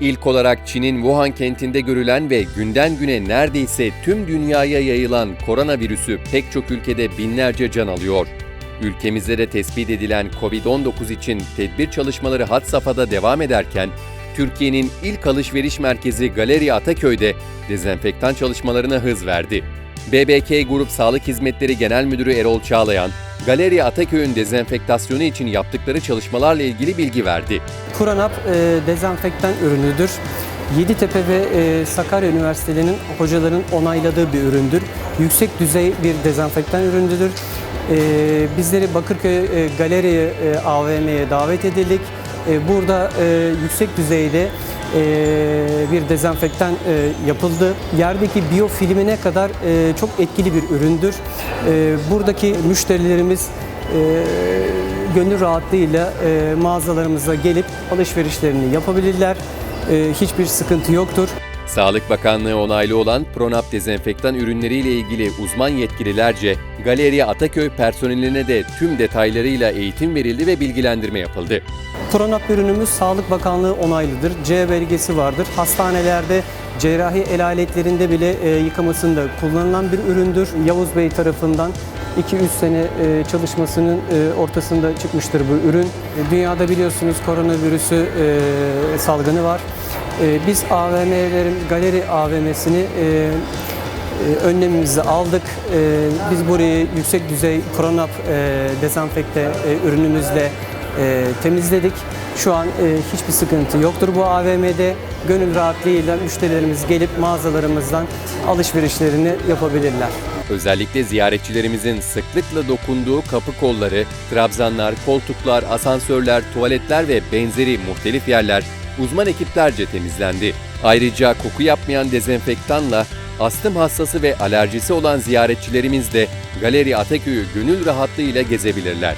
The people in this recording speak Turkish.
İlk olarak Çin'in Wuhan kentinde görülen ve günden güne neredeyse tüm dünyaya yayılan koronavirüsü pek çok ülkede binlerce can alıyor. Ülkemizde de tespit edilen COVID-19 için tedbir çalışmaları had safhada devam ederken, Türkiye'nin ilk alışveriş merkezi Galeri Ataköy'de dezenfektan çalışmalarına hız verdi. BBK Grup Sağlık Hizmetleri Genel Müdürü Erol Çağlayan, Galeri Ataköy'ün dezenfektasyonu için yaptıkları çalışmalarla ilgili bilgi verdi. Kuranap e, dezenfektan ürünüdür. Yeditepe ve e, Sakarya Üniversitelerinin hocaların onayladığı bir üründür. Yüksek düzey bir dezenfektan üründür. E, bizleri Bakırköy e, Galeri e, AVM'ye davet edildik. E, burada e, yüksek düzeyde bir dezenfektan e, yapıldı. Yerdeki biyofilmine kadar e, çok etkili bir üründür. E, buradaki müşterilerimiz e, gönül rahatlığıyla e, mağazalarımıza gelip alışverişlerini yapabilirler. E, hiçbir sıkıntı yoktur. Sağlık Bakanlığı onaylı olan Pronap dezenfektan ürünleriyle ilgili uzman yetkililerce Galeri Ataköy personeline de tüm detaylarıyla eğitim verildi ve bilgilendirme yapıldı. Pronap ürünümüz Sağlık Bakanlığı onaylıdır. C belgesi vardır. Hastanelerde cerrahi el aletlerinde bile e, yıkamasında kullanılan bir üründür. Yavuz Bey tarafından 2-3 sene e, çalışmasının e, ortasında çıkmıştır bu ürün. E, Dünyada biliyorsunuz koronavirüsü e, salgını var. E, Biz AVM'lerin, galeri AVM'sini e, e, önlemimizi aldık. E, Biz burayı yüksek düzey Pronap dezenfekte ürünümüzle temizledik. Şu an hiçbir sıkıntı yoktur bu AVM'de. Gönül rahatlığıyla müşterilerimiz gelip mağazalarımızdan alışverişlerini yapabilirler. Özellikle ziyaretçilerimizin sıklıkla dokunduğu kapı kolları, trabzanlar, koltuklar, asansörler, tuvaletler ve benzeri muhtelif yerler uzman ekiplerce temizlendi. Ayrıca koku yapmayan dezenfektanla astım hastası ve alerjisi olan ziyaretçilerimiz de Galeri Ataköy'ü gönül rahatlığıyla gezebilirler.